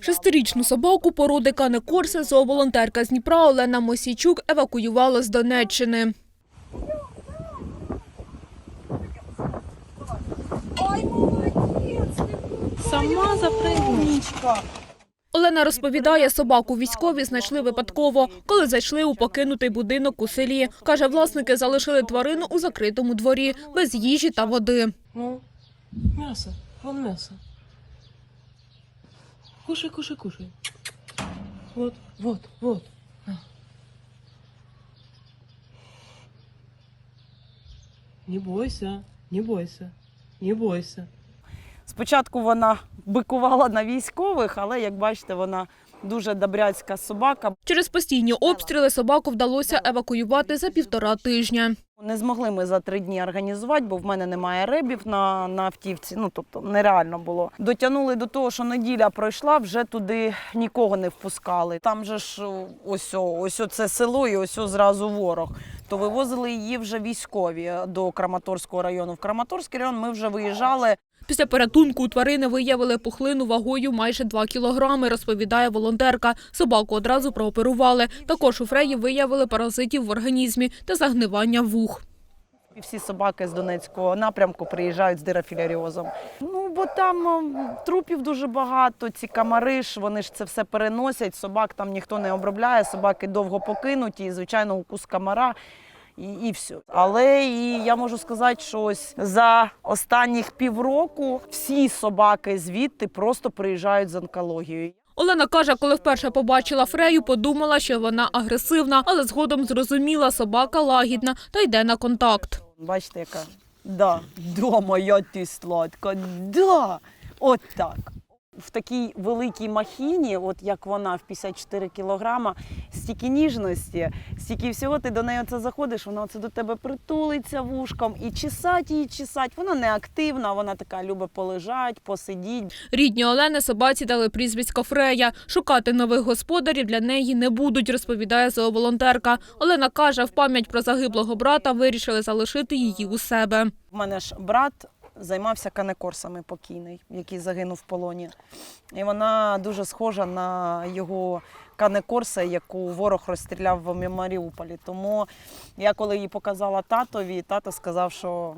Шестирічну собаку породи Кане Корсе зооволонтерка з Дніпра Олена Мосійчук евакуювала з Донеччини. Сама запригничка. Олена розповідає, собаку військові знайшли випадково, коли зайшли у покинутий будинок у селі. Каже, власники залишили тварину у закритому дворі, без їжі та води. Ну, мясо. Вон мясо. Кушай, кушай, кушай. Вот, вот, вот. На. Не бойся, не бойся, не бойся. Спочатку вона бикувала на військових, але як бачите, вона дуже добряцька собака. Через постійні обстріли собаку вдалося евакуювати за півтора тижня. Не змогли ми за три дні організувати, бо в мене немає ребів на, на автівці. Ну тобто нереально було. Дотягнули до того, що неділя пройшла, вже туди нікого не впускали. Там же ж ось ось це село і ось зразу ворог. То вивозили її вже військові до Краматорського району. В Краматорський район ми вже виїжджали. Після порятунку у тварини виявили пухлину вагою майже 2 кілограми, розповідає волонтерка. Собаку одразу прооперували. Також у Фреї виявили паразитів в організмі та загнивання вух. І всі собаки з Донецького напрямку приїжджають з дирофіляріозом. Ну бо там трупів дуже багато. Ці камари ж вони ж це все переносять. Собак там ніхто не обробляє, собаки довго покинуті, і звичайно, укус камара. І, і все. Але і я можу сказати, що ось за останніх півроку всі собаки звідти просто приїжджають з онкологією. Олена каже, коли вперше побачила Фрею, подумала, що вона агресивна, але згодом зрозуміла, собака лагідна та йде на контакт. Бачите, яка да, да, моя ти сладка, да. От так. В такій великій махіні, от як вона в 54 кілограма, стільки ніжності, стільки всього, ти до неї оце заходиш, вона оце до тебе притулиться вушком і чесать її чесать. Вона не активна, вона така любить полежать, посидіть. Рідні Олени собаці дали прізвисько Фрея. Шукати нових господарів для неї не будуть, розповідає зооволонтерка. Олена каже, в пам'ять про загиблого брата вирішили залишити її у себе. У мене ж брат займався канекорсами покійний, який загинув в полоні. І вона дуже схожа на його канекорса, яку ворог розстріляв в Маріуполі. Тому я коли її показала татові, тато сказав, що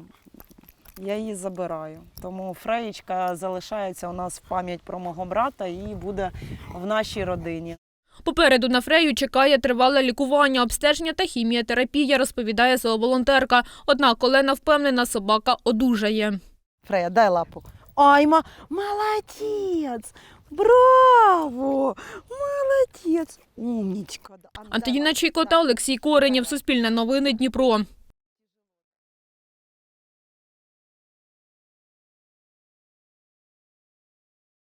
я її забираю. Тому Фреєчка залишається у нас в пам'ять про мого брата і буде в нашій родині. Попереду на Фрею чекає тривале лікування, обстеження та хіміотерапія, розповідає зооволонтерка. Однак Олена впевнена, собака одужає. Фрея, дай лапу. Айма, молодець! Браво! Молодець! Умнічка. Антоніна Чайкота, Олексій Коренєв. Суспільне новини Дніпро.